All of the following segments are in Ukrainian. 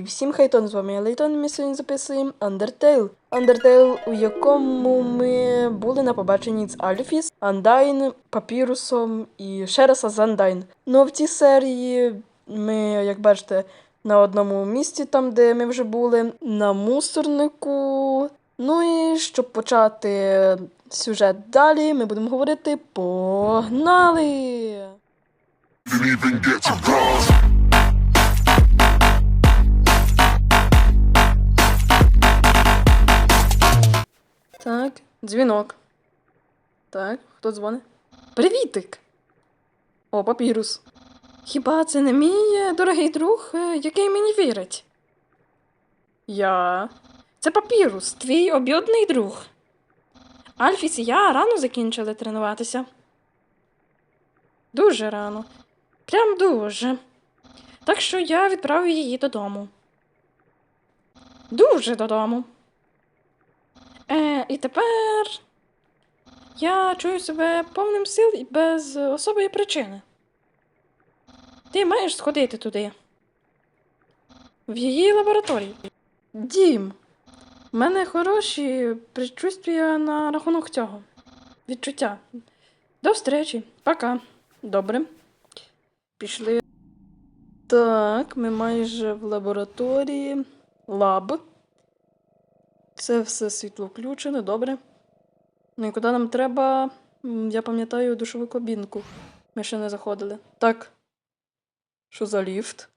І всім хайтон з вами я Лейтон. Ми сьогодні записуємо Undertale. Undertale, у якому ми були на побаченні з Альфіс, Андайн, Папірусом і ще раз з Андайн. Ну в цій серії ми, як бачите, на одному місці, там, де ми вже були, на мусорнику. Ну і щоб почати сюжет далі, ми будемо говорити Погнали! Так, дзвінок. Так, хто дзвонить? Привітик! О, папірус. Хіба це не мій е, дорогий друг, е, який мені вірить? Я. Це папірус, твій об'єднаний друг. Альфіс і я рано закінчили тренуватися. Дуже рано. Прям дуже. Так що я відправив її додому. Дуже додому. І тепер я чую себе повним сил і без особої причини. Ти маєш сходити туди. В її лабораторії. Дім. У мене хороші предчувствия на рахунок цього. Відчуття. До встречі. Пока. Добре. Пішли. Так, ми майже в лабораторії. Лаб. Це все світло включене, добре. Ну і куди нам треба? Я пам'ятаю душову кабінку. Ми ще не заходили. Так. Що за ліфт?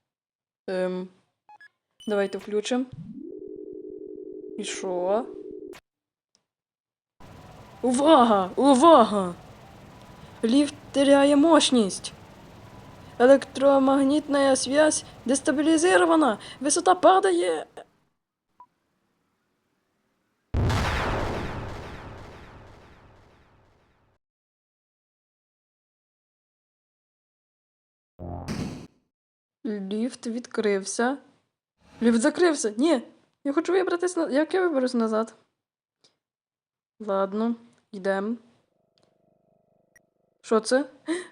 Ем. Давайте включимо. І що? Увага! Увага! Ліфт теряє мощність. Електромагнітна связь дестабілізована. Висота падає. Ліфт відкрився. Ліфт закрився. Ні. Я хочу вибратися. на- Як я виберусь назад? Ладно, йдемо. Що це?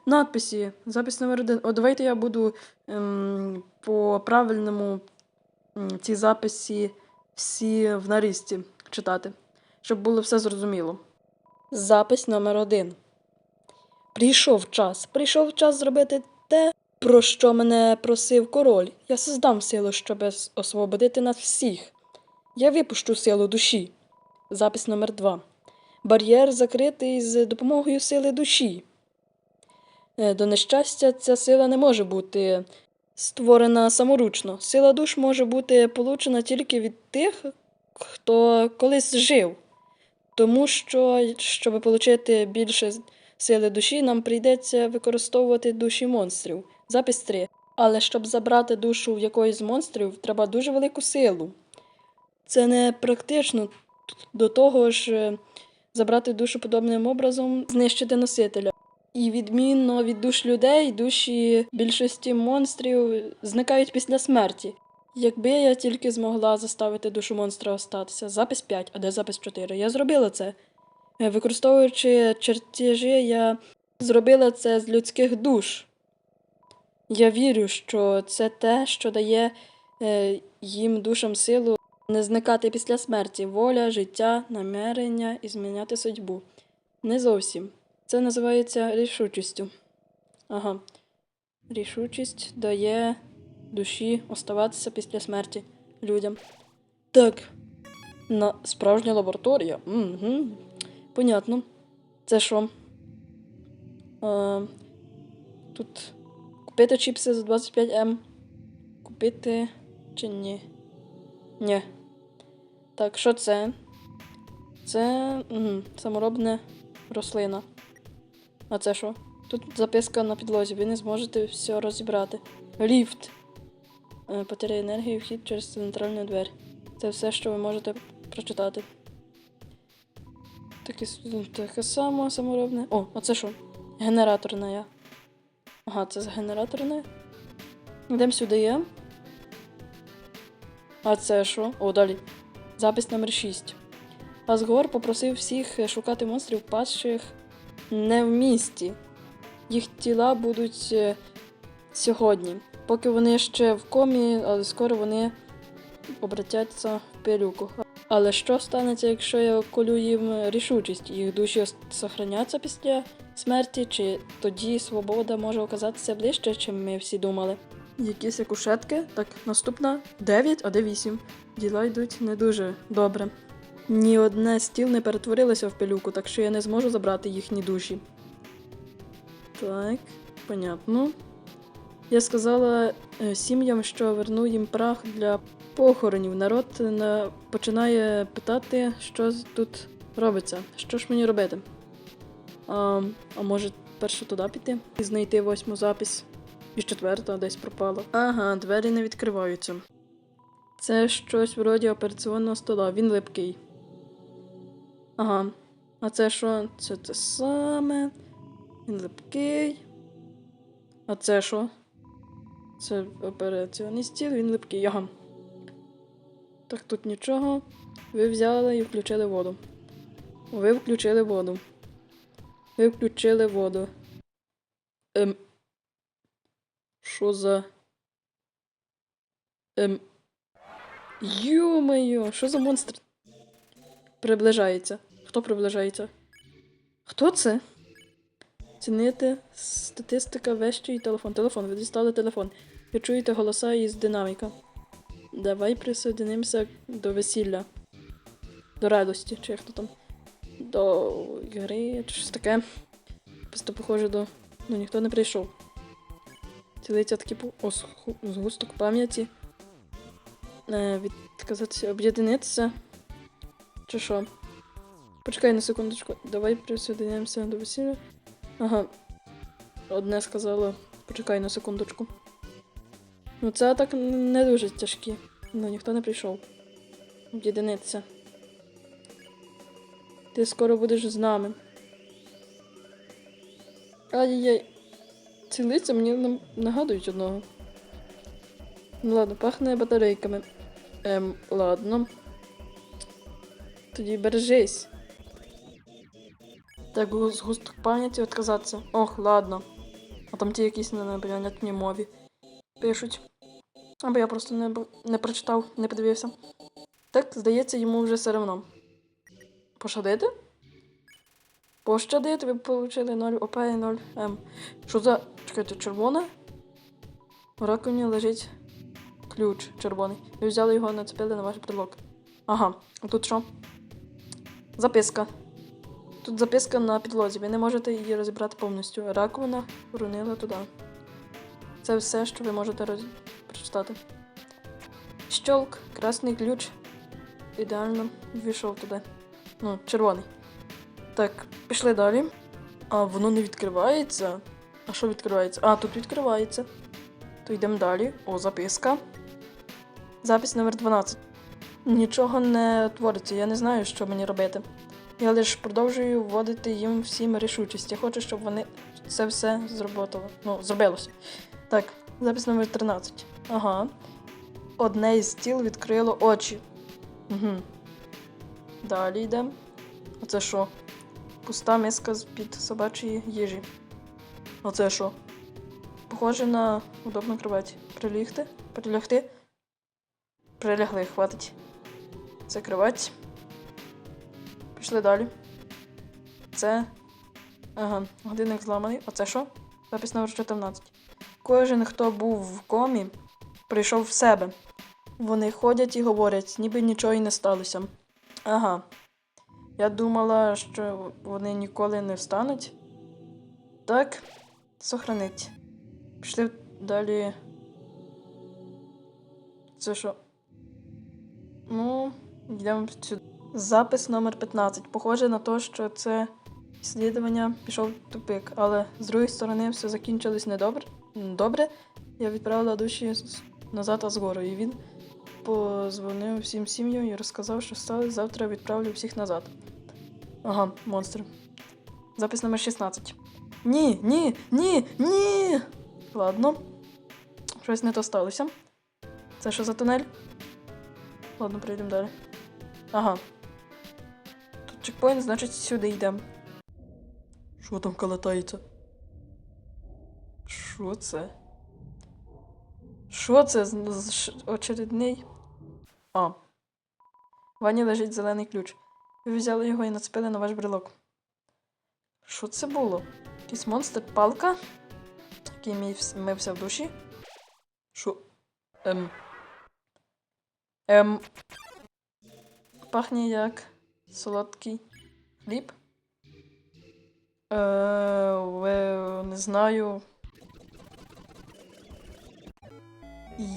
Надписи. Запис номер один. О, давайте я буду ем, по правильному ці записи всі в нарізці читати, щоб було все зрозуміло. Запис номер один. Прийшов час. Прийшов час зробити про що мене просив король. Я создам силу, щоб освободити нас всіх. Я випущу силу душі. Запис номер 2 Бар'єр закритий з допомогою сили душі. Е, До нещастя, ця сила не може бути створена саморучно. Сила душ може бути получена тільки від тих, хто колись жив. Тому що, щоб отримати більше сили душі, нам прийдеться використовувати душі монстрів. Запис 3. Але щоб забрати душу в якоїсь з монстрів, треба дуже велику силу. Це не практично. До того ж, е, забрати душу подобним образом, знищити носителя. І відмінно від душ людей, душі більшості монстрів зникають після смерті. Якби я тільки змогла заставити душу монстра остатися. Запис 5, а де запис 4? Я зробила це. Е, Використовуючи чертежі, я зробила це з людських душ. Я вірю, що це те, що дає е, їм душам силу не зникати після смерті, воля, життя, намірення і зміняти судьбу. Не зовсім. Це називається рішучістю. Ага. Рішучість дає душі оставатися після смерті людям. Так. На справжня лабораторія. Угу. Понятно. Це що? А, тут купити чіпси за 25М. Купити чи ні? Ні. Так, що це? Це угу, саморобна рослина. А це що? Тут записка на підлозі, ви не зможете все розібрати. Ліфт. Е, Потеря енергії, вхід через центральну двері. Це все, що ви можете прочитати. Таке, таке само саморобне. О, а це що? Генераторна я. Ага, це з генераторне. Йдемо сюди є. А це що? О, далі. Запис номер 6. Асгор попросив всіх шукати монстрів падших не в місті. Їх тіла будуть е, сьогодні. Поки вони ще в комі, але скоро вони обратяться в пилюку. Але що станеться, якщо я колю їм рішучість? Їх душі сохраняться після смерті, чи тоді свобода може оказатися ближче, чим ми всі думали? Якісь кушетки. Так, наступна 9, а де 8. Діла йдуть не дуже добре. Ні одне стіл не перетворилося в пилюку, так що я не зможу забрати їхні душі. Так, понятно. Я сказала е, сім'ям, що верну їм прах для похоронів. Народ е, на... починає питати, що тут робиться. Що ж мені робити? А, а може, перше туди піти і знайти восьму запись. І четверта десь пропала. Ага, двері не відкриваються. Це щось вроді операційного стола, він липкий. Ага. А це що? Це те саме. Він липкий. А це що? Це операційний він липкий. Ага. Так тут нічого. Ви взяли і включили воду. Ви включили воду. Ви включили воду. Ем. Що за. Ем. Ё-моё, що за монстр? Приближається. Хто приближається? Хто це? Цінити статистика вещий телефон. Телефон, ви дістали телефон. Ви голоса із динаміка. Давай присоединимося до весілля. До радості, чи як то там. До гри, чи щось таке. Просто похоже до. Ну ніхто не прийшов. Цілиться такий пу- згусток пам'яті. Е, відказатися, об'єднатися. Чи що? Почекай на секундочку. Давай присоединимося до весілля. Ага. Одне сказала, почекай на секундочку. Ну, це так не дуже тяжкі. Ну, ніхто не прийшов. Об'єднатися. Ти скоро будеш з нами. Ай-яй. Ці лиця мені нагадують одного. Ну ладно, пахне батарейками. Ем, ладно. Тоді бережись. Так, гу- згусток пам'яті відказатися. Ох, ладно. А там ті якісь на непонятній мові пишуть. Або я просто не, не прочитав, не подивився. Так, здається, йому вже все одно. Пошадити? Пощадити, ви отримали 0 ОП і 0 М. Що за. Чекайте, червоне? У раковині лежить ключ червоний. Ви взяли його, нацепили на ваш брелок. Ага, а тут що? Записка. Тут записка на підлозі. Ви не можете її розібрати повністю. Раковина уронила туди. Це все, що ви можете роз... прочитати. Щолк, красний ключ. Ідеально ввійшов туди. Ну, червоний. Так, пішли далі. А воно не відкривається. А що відкривається? А, тут відкривається. То йдемо далі. О, записка. Запис номер 12. Нічого не твориться, я не знаю, що мені робити. Я лише продовжую вводити їм всім рішучість. Я хочу, щоб вони це все зроботало. Ну, зробилося. Так, запис номер 13. Ага. Одне із тіл відкрило очі. Угу. Далі йдемо. Оце що? Пуста миска з-під собачої їжі. Оце що? Похоже на удобну кровать. Прилігти? Прилягти? Прилягли, хватить. Це кровать. Пішли далі. Це. Ага, годинник зламаний. Оце що? Запис номер 14. Кожен, хто був в комі, прийшов в себе. Вони ходять і говорять, ніби нічого й не сталося. Ага. Я думала, що вони ніколи не встануть. Так, сохранить. Пішли далі. Це що? Ну, йдемо сюди. Запис номер 15. Похоже на те, що це слідування пішов в тупик, але з другої сторони все закінчилось недобре. Добре. Я відправила душі назад Азгору, і він позвонив всім сім'ям і розказав, що. Завтра відправлю всіх назад. Ага, монстр. Запис номер 16. Ні, ні, ні, ні. Ладно. Щось не то сталося. Це що за тунель? Ладно, прийдемо далі. Ага. Тут чекпоінт, значить сюди йдемо. Що там калатається? Що це? Що це очередний? А. В ванні лежить зелений ключ. Ви взяли його і нацепили на ваш брелок. Що це було? Якийсь монстр палка, який мій- мився в душі. Що? Ем. Ем. Пахне як солодкий хліб. Е, не знаю.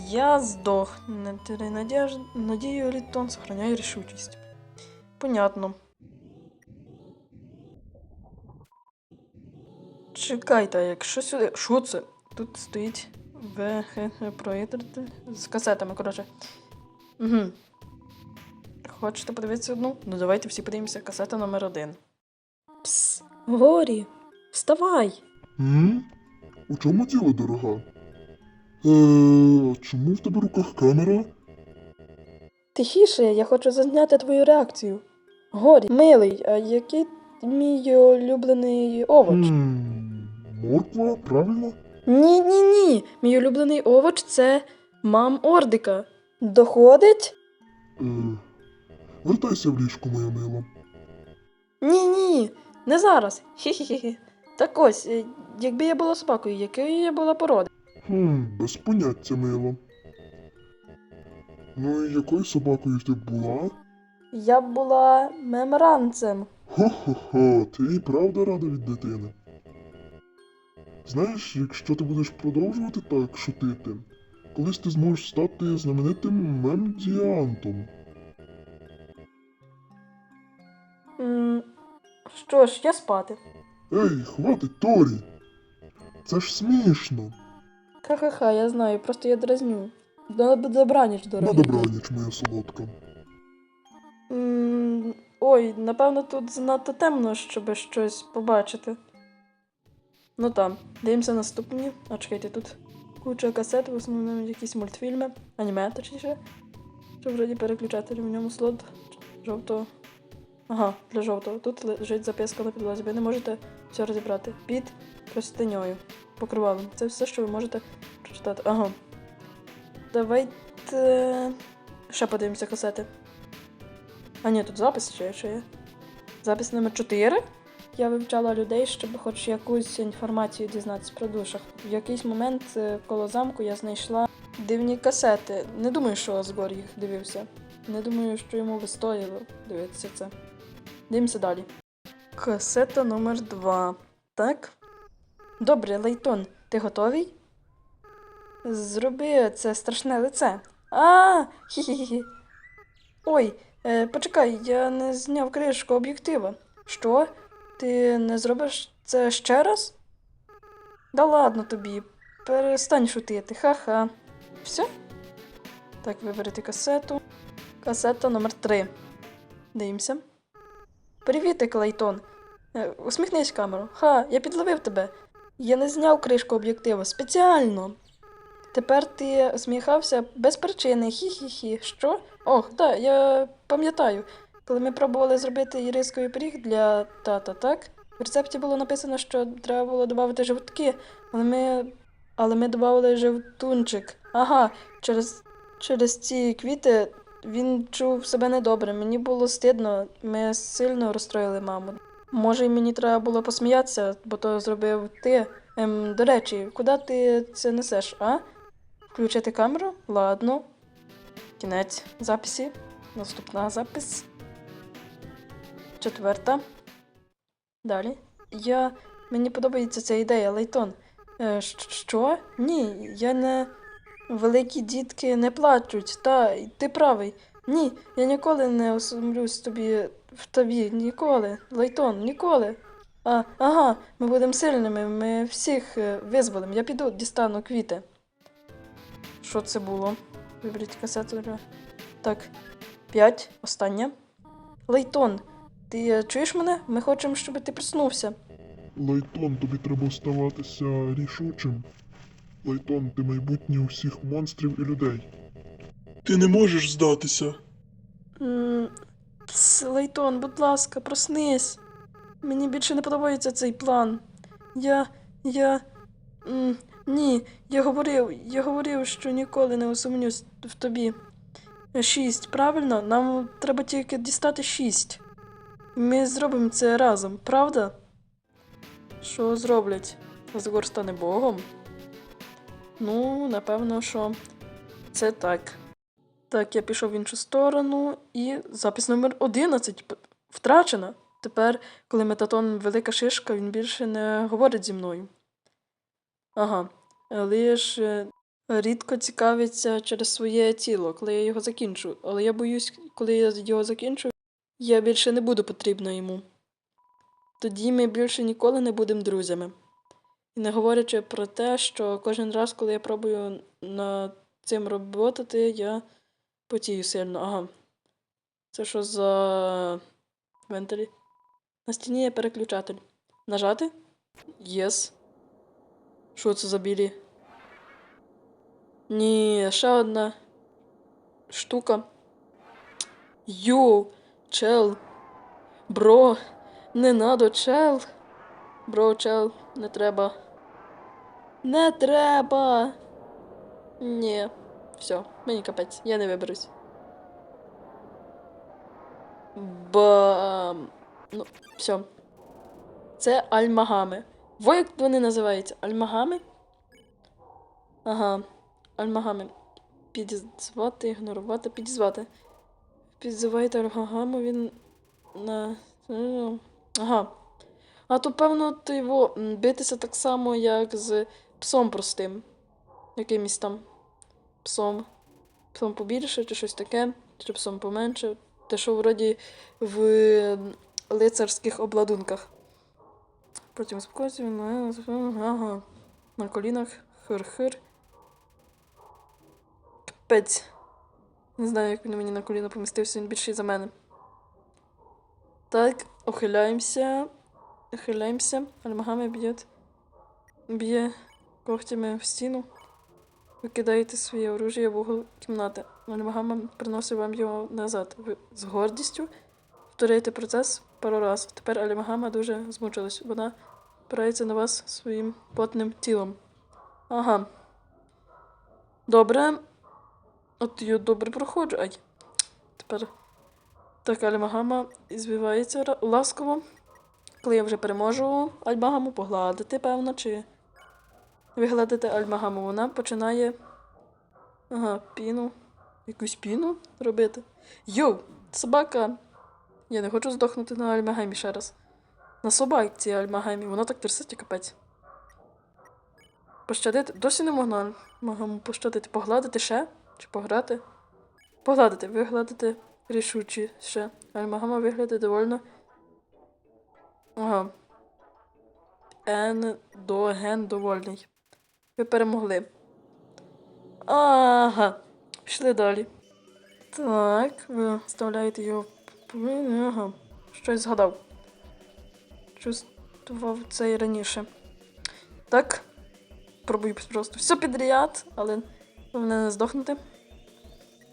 Я здох. Не теряй надіж... надію, Літон, сохраняй рішучість. Понятно. Чекайте, а якщо сюди. Що це? Тут стоїть ВХ проєктор з касетами, коротше. Угу. Хочете подивитися одну? Ну давайте всі подивимося касета номер один. Пс, Горі, вставай! М? У чому діло, дорога? Е, чому в тебе в руках камера? Тихіше, я хочу зазняти твою реакцію. Горі, милий, а який мій улюблений овоч? Хм, морква, правильно? Ні, ні, ні. Мій улюблений овоч це мам Ордика. Доходить? Е, вертайся в ліжко, моя мила. Ні, ні, не зараз. Хі-хі-хі. Так ось, е, якби я була собакою, якою я була породи? Хм, без поняття, мило. Ну і якою собакою ти була? Я була мемранцем. Хо-хо-хо, ти і правда рада від дитини. Знаєш, якщо ти будеш продовжувати так шутити, колись ти зможеш стати знаменитим мемдіантом. М, Що ж, я спати. Ей, хватить, Торі! Це ж смішно. Ха-ха-ха, я знаю, просто я дразню. До добраніч, дорогий. добраніч, моя солодка. М, Ой, напевно, тут занадто темно, щоб щось побачити. Ну там, дивимося наступні. А чекайте, тут куча касет, в основному якісь мультфільми, аніме, точніше. Що вроді переключатель в ньому слот жовтого. Ага, для жовтого. Тут лежить записка на підлозі. Ви не можете все розібрати. Під простиньою, покривалом. Це все, що ви можете прочитати. Ага. Давайте ще подивимося касети. А ні, тут запис ще, ще є. Запис номер 4. Я вивчала людей, щоб хоч якусь інформацію дізнатися про душах. В якийсь момент е, коло замку я знайшла дивні касети. Не думаю, що Асгор їх дивився. Не думаю, що йому би стоїло дивитися це. Дивимося далі. Касета номер 2. Так? Добре, Лейтон, ти готовий? Зроби це страшне лице. А, хі-хі-хі. Ой, е, почекай, я не зняв кришку об'єктива. Що? Ти не зробиш це ще раз? Да ладно тобі. Перестань шутити, ха-ха. Все? Так, виберете касету. Касета номер 3. Дивимося. Привіт, Клейтон. Е, Усміхнись камеру. Ха, я підловив тебе. Я не зняв кришку об'єктива спеціально. Тепер ти усміхався без причини. Хі-хі-хі. Що? Ох, так, я пам'ятаю. Коли ми пробували зробити ірисковий пиріг для тата, так? В рецепті було написано, що треба було додати жовтки, але ми. Але ми додали жовтунчик. Ага, через, через ці квіти він чув себе недобре. Мені було стидно, ми сильно розстроїли маму. Може, мені треба було посміятися, бо то зробив ти. Ем, до речі, куди ти це несеш, а? Включити камеру? Ладно. Кінець записі. Наступна запис. Четверта. Далі. Я. Мені подобається ця ідея, Лейтон. Е, що? Ні, я не. Великі дітки не плачуть. Та, ти правий. Ні, я ніколи не осумлюсь тобі в тобі. Ніколи. Лейтон, ніколи. А, ага, ми будемо сильними, ми всіх е, визволимо. Я піду дістану квіти. Що це було? Виберіть касету. Так. П'ять. Остання. Лейтон, ти е, чуєш мене? Ми хочемо, щоб ти проснувся. Лайтон, тобі треба ставатися рішучим. Лайтон, ти майбутнє усіх монстрів і людей. Ти не можеш здатися. Лейтон, будь ласка, проснись. Мені більше не подобається цей план. Я. я. м, Ні, я говорив, я говорив, що ніколи не усумнюсь в тобі. Шість, правильно? Нам треба тільки дістати шість. Ми зробимо це разом, правда? Що зроблять? Згор стане Богом? Ну, напевно, що це так. Так, я пішов в іншу сторону, і запис номер 11 втрачена. Тепер, коли метатон велика шишка, він більше не говорить зі мною. Ага. Лиш е, рідко цікавиться через своє тіло, коли я його закінчу. Але я боюсь, коли я його закінчу, я більше не буду потрібна йому. Тоді ми більше ніколи не будемо друзями. І не говорячи про те, що кожен раз, коли я пробую над цим роботати, я потію сильно. Ага. Це що за вентилі? На стіні є переключатель. Нажати? Єс. Що це за білі? Ні, ще одна штука. Йоу, чел. Бро, не надо, чел. Бро, чел, не треба. Не треба. Ні. Все, мені капець, я не виберусь. Бам. Ну, все. Це альмагами. Во як вони називаються? Альмагами? Ага. Альмагами. Підізвати, ігнорувати, підізвати. Підзивайте альмагаму, він на. Ага. А то, певно, ти його битися так само, як з псом простим. Якимось там псом. Псом побільше, чи щось таке, чи псом поменше. Те, що вроді в лицарських обладунках. Потім спокійно, ну, ага. На колінах, хир-хир. Капець. Не знаю, як він мені на коліна помістився, він більший за мене. Так, ухиляємося. Ухиляємося. Альмагами б'є. Б'є когтями в стіну. Ви своє оружие в угол кімнати. Альмагама приносить вам його назад. Ви з гордістю повторюєте процес пару разів. Тепер Альмагама дуже змучилась. Вона опирається на вас своїм потним тілом. Ага. Добре. От я добре проходжу. Ай. Тепер. Так, Альмагама звивається ласково. Коли я вже переможу Альмагаму погладити, певно, чи вигладити Альмагаму, вона починає. Ага, піну. Якусь піну робити. Йоу, собака. Я не хочу здохнути на Альмагамі ще раз. На собаці Альмагамі, вона так трясеться, капець. Пощадити. Досі не могла Альмагаму пощадити. Погладити ще? Чи пограти? Погладити, вигладити рішучі ще. Альмагама виглядає довольно. Ага. Ен до ген довольний. Ви перемогли. Ага. Пішли далі. Так, ви вставляєте його. Ага. Щось згадав. Чувствував це і раніше. Так. Пробую просто все підряд, але головне не здохнути.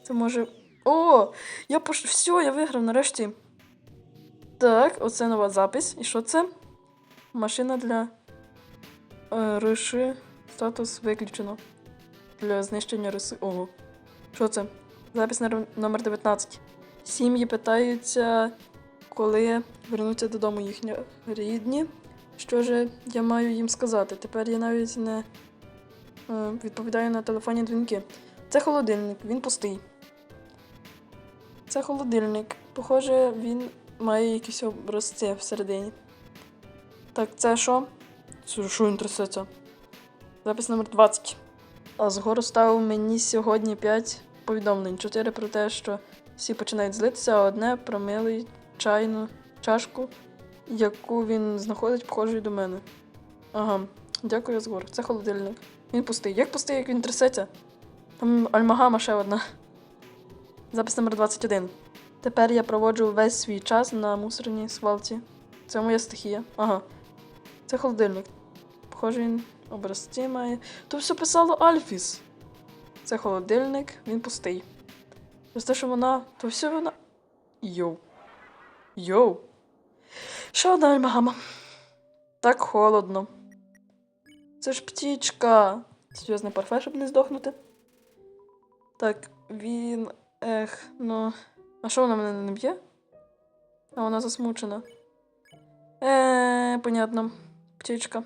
Це може. О! Я пош... Все, я виграв нарешті. Так, оце нова запись. І що це? Машина для е. Статус виключено. Для знищення риси. Ого. Що це? Запис номер 19. Сім'ї питаються, коли вернуться додому їхні рідні. Що ж я маю їм сказати? Тепер я навіть не е, відповідаю на телефонні дзвінки. Це холодильник, він пустий. Це холодильник. Похоже, він має якісь образці всередині. Так, це що? Це що він трясеться? Запис номер 20. А згору ставив мені сьогодні 5 повідомлень. 4 про те, що всі починають злитися, а одне про милий чайну чашку, яку він знаходить похожою до мене. Ага, дякую, Згор. Це холодильник. Він пустий. Як пустий, як він трясеться? Там альмагама ще одна. Запис номер 21. Тепер я проводжу весь свій час на мусорній свалці. Це моя стихія. Ага. Це холодильник. Похоже, він образці має. То все писало Альфіс. Це холодильник, він пустий. Через те, що вона. То все вона. Йоу. Йоу. Ще одна альмагама. Так холодно. Це ж птічка. Серйозне парфе, щоб не здохнути. Так, він Ех, ну. А що вона мене не б'є? А вона засмучена. Е, понятно. Птічка.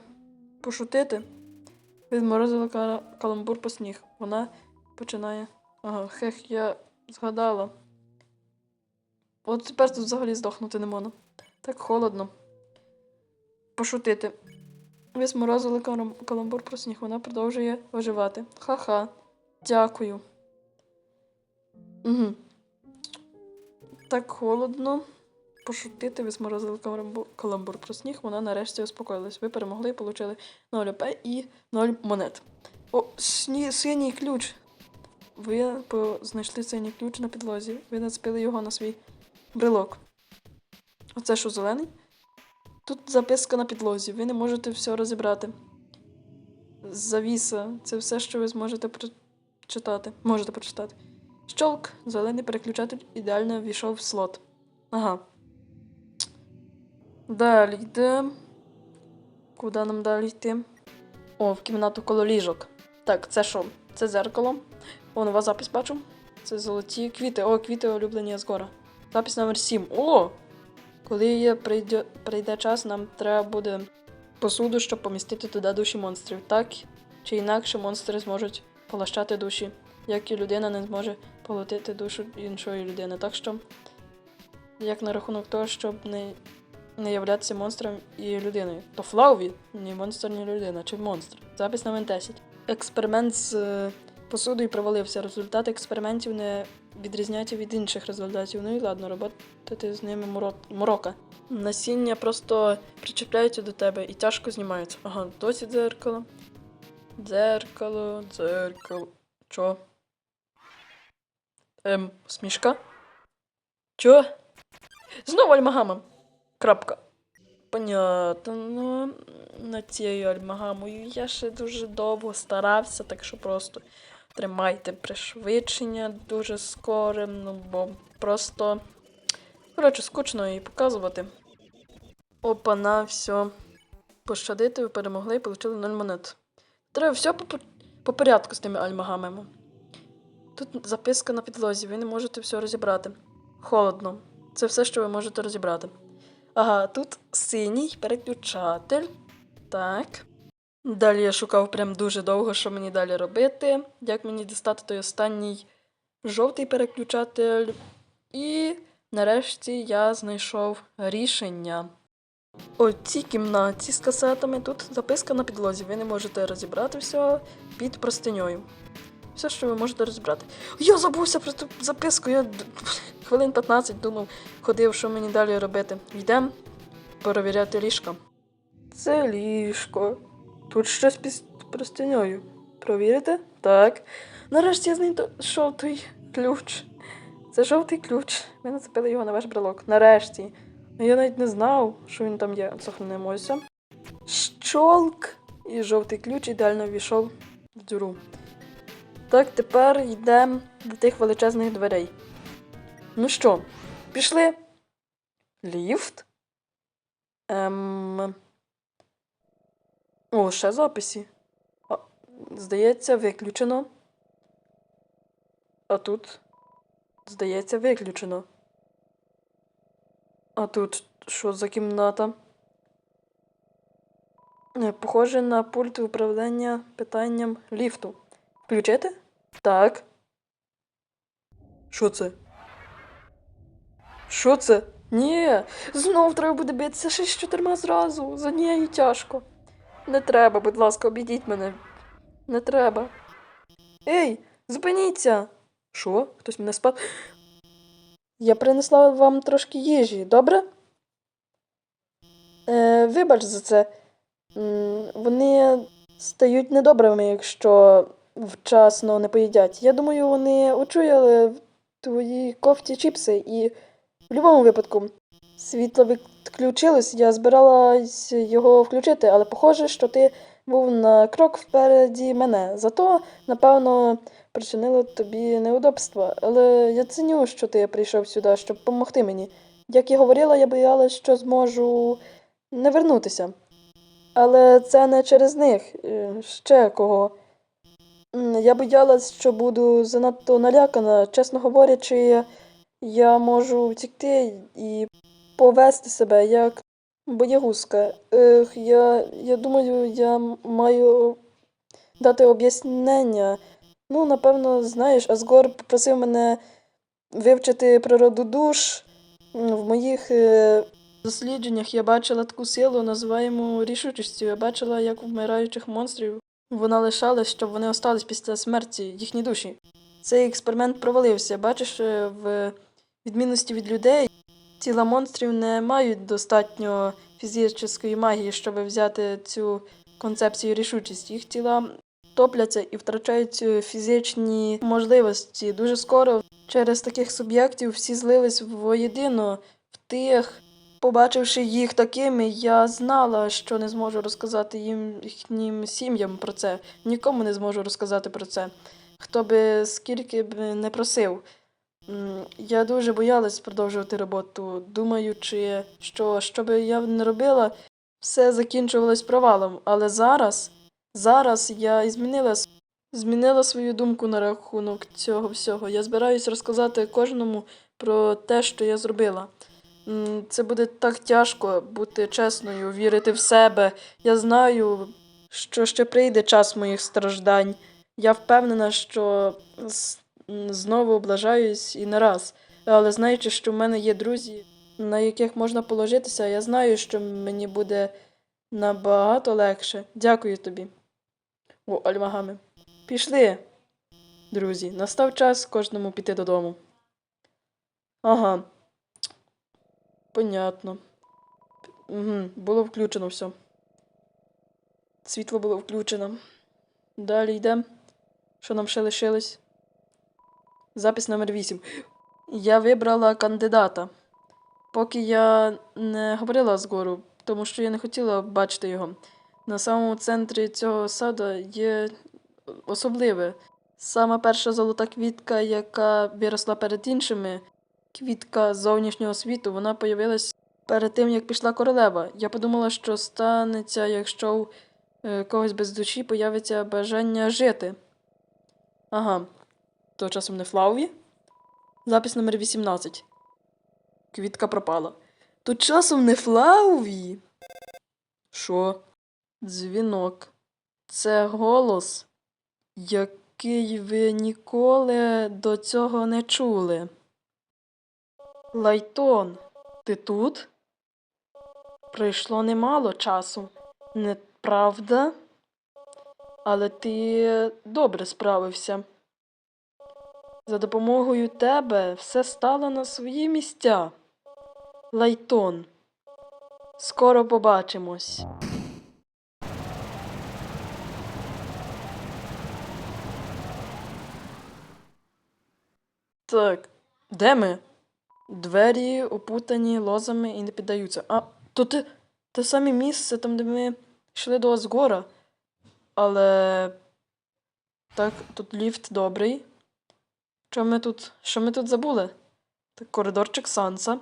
Пошутити. Відморозила каламбур по сніг. Вона починає. Ага, хех, я згадала. От тепер тут взагалі здохнути не можна. Так холодно. Пошутити. Ви зморозили каламбур про сніг. Вона продовжує виживати. Ха-ха. Дякую. Угу. Так холодно. Пошутити, ви зморозили каламбур, про сніг, вона нарешті успокоїлась. Ви перемогли і отримали 0 ОП і 0 монет. О, сні, синій ключ. Ви знайшли синій ключ на підлозі. Ви нацепили його на свій брелок. Оце що зелений? Тут записка на підлозі. Ви не можете все розібрати. Завіса це все, що ви зможете прочитати. Можете прочитати. Щолк, зелений переключатель ідеально війшов в слот. Ага. Далі йдемо. Куди нам далі йти? О, в кімнату коло ліжок. Так, це що? Це зеркало. О, нова запись бачу. Це золоті квіти. О, квіти улюблені Асгора. Запис номер 7. О! Коли є, прийде, прийде час, нам треба буде посуду, щоб помістити туди душі монстрів. Так чи інакше монстри зможуть полащати душі, як і людина не зможе полотити душу іншої людини. Так що, як на рахунок того, щоб не, не являтися монстром і людиною. То Флауві, ні монстр, ні людина, чи монстр. Запис номер 10. Експеримент з е, посудою провалився. Результати експериментів не відрізняються від інших результатів. Ну і ладно, роботи з ними моро... морока. Насіння просто причепляються до тебе і тяжко знімаються. Ага, досі дзеркало. Дзеркало, дзеркало. Чо? Ем, смішка? Чо? Знову альмагама. Крапка. Понятно. Над цією альмагамою я ще дуже довго старався, так що просто тримайте пришвидшення дуже скоре, ну бо просто. Коротше, скучно її показувати. Опа, на все. Пощадити, ви перемогли і отримали 0 монет. Треба все по- по порядку з тими альмагамами. Тут записка на підлозі, ви не можете все розібрати. Холодно. Це все, що ви можете розібрати. Ага, тут синій переключатель. Так. Далі я шукав прям дуже довго, що мені далі робити. Як мені дістати той останній жовтий переключатель. І нарешті я знайшов рішення. У цій кімнаті з касетами тут записка на підлозі. Ви не можете розібрати все під простиньою. Все, що ви можете розібрати. Я забувся про ту записку. Я хвилин 15 думав, ходив, що мені далі робити. Йдемо перевіряти ліжко. Це ліжко. Тут щось під простиньою. Провірите? Так. Нарешті я знайшов той ключ. Це жовтий ключ. Ми нацепили його на ваш брелок. Нарешті. Я навіть не знав, що він там є. Сохнемося. Щолк! І жовтий ключ ідеально війшов в дюру. Так, тепер йдемо до тих величезних дверей. Ну що, пішли? Ліфт? Ем... О, ще записі. А, здається, виключено. А тут. Здається, виключено. А тут що за кімната? Е, Похоже на пульт управління питанням ліфту. Включити? Так. Що це? Що це? Ні, знов треба буде битися ще з чотирма зразу. За нею тяжко. Не треба, будь ласка, обійдіть мене. Не треба. Ей, зупиніться! Що? Хтось мене спав? Я принесла вам трошки їжі, добре? Е, вибач за це. Вони стають недобрими, якщо вчасно не поїдять. Я думаю, вони очуяли в твоїй кофті чіпси і в будь-якому випадку світло відключилось, я збиралась його включити, але похоже, що ти був на крок впереді мене. Зато, напевно, причинило тобі неудобства. Але я ціню, що ти прийшов сюди, щоб допомогти мені. Як і говорила, я боялась, що зможу не вернутися. Але це не через них, е, ще кого. Я боялась, що буду занадто налякана. Чесно говорячи, я можу втікти і повести себе як боягузка. Ех, я, я думаю, я маю дати об'яснення. Ну, напевно, знаєш, Асгор попросив мене вивчити природу душ. В моїх е, дослідженнях я бачила таку силу, називаємо рішучістю. Я бачила, як вмираючих монстрів вона лишалась, щоб вони остались після смерті, їхні душі. Цей експеримент провалився. Бачиш, е, в відмінності від людей, тіла монстрів не мають достатньо фізичної магії, щоб взяти цю концепцію рішучість. Їх тіла топляться і втрачають фізичні можливості. Дуже скоро через таких суб'єктів всі злились воєдино в тих. Побачивши їх такими, я знала, що не зможу розказати їм їхнім сім'ям про це. Нікому не зможу розказати про це. Хто би скільки б не просив. Я дуже боялась продовжувати роботу, думаючи, що що би я не робила, все закінчувалось провалом. Але зараз, зараз я і змінила, змінила свою думку на рахунок цього всього. Я збираюсь розказати кожному про те, що я зробила. Це буде так тяжко бути чесною, вірити в себе. Я знаю, що ще прийде час моїх страждань. Я впевнена, що знову облажаюсь і не раз. Але знаючи, що в мене є друзі, на яких можна положитися, я знаю, що мені буде набагато легше. Дякую тобі. О, Альмагами. Пішли, друзі. Настав час кожному піти додому. Ага. Понятно. Угу, було включено все. Світло було включено. Далі йдемо. Що нам ще лишилось? Запис номер 8. Я вибрала кандидата. Поки я не говорила з гору, тому що я не хотіла бачити його. На самому центрі цього саду є особливе. Сама перша золота квітка, яка виросла перед іншими, квітка зовнішнього світу, вона появилась перед тим, як пішла королева. Я подумала, що станеться, якщо у е, когось без душі появиться бажання жити. Ага. То часом не Флауї? Запис номер 18. Квітка пропала. То часом не Флауві? Що? Дзвінок. Це голос, який ви ніколи до цього не чули. Лайтон, ти тут? Пройшло немало часу, не правда? Але ти добре справився. За допомогою тебе все стало на свої місця. Лайтон. Скоро побачимось. Так, де ми? Двері опутані лозами і не піддаються. А, то те, те саме місце, там, де ми йшли до Асгора. Але. Так, тут ліфт добрий. Що ми тут. Що ми тут забули? Так, коридорчик Санса.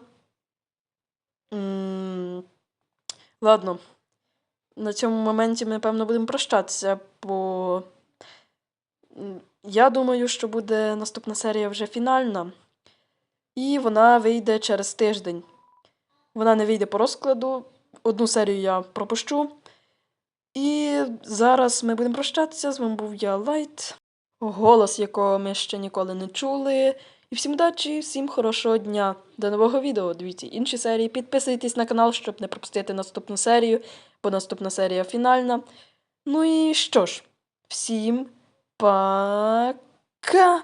м Ладно. На цьому моменті ми, напевно, будемо прощатися, бо я думаю, що буде наступна серія вже фінальна. І вона вийде через тиждень. Вона не вийде по розкладу. Одну серію я пропущу. І зараз ми будемо прощатися. З вами був я Лайт, голос якого ми ще ніколи не чули. І всім удачі, всім хорошого дня. До нового відео. Дивіться інші серії. Підписуйтесь на канал, щоб не пропустити наступну серію, бо наступна серія фінальна. Ну і що ж, всім пока!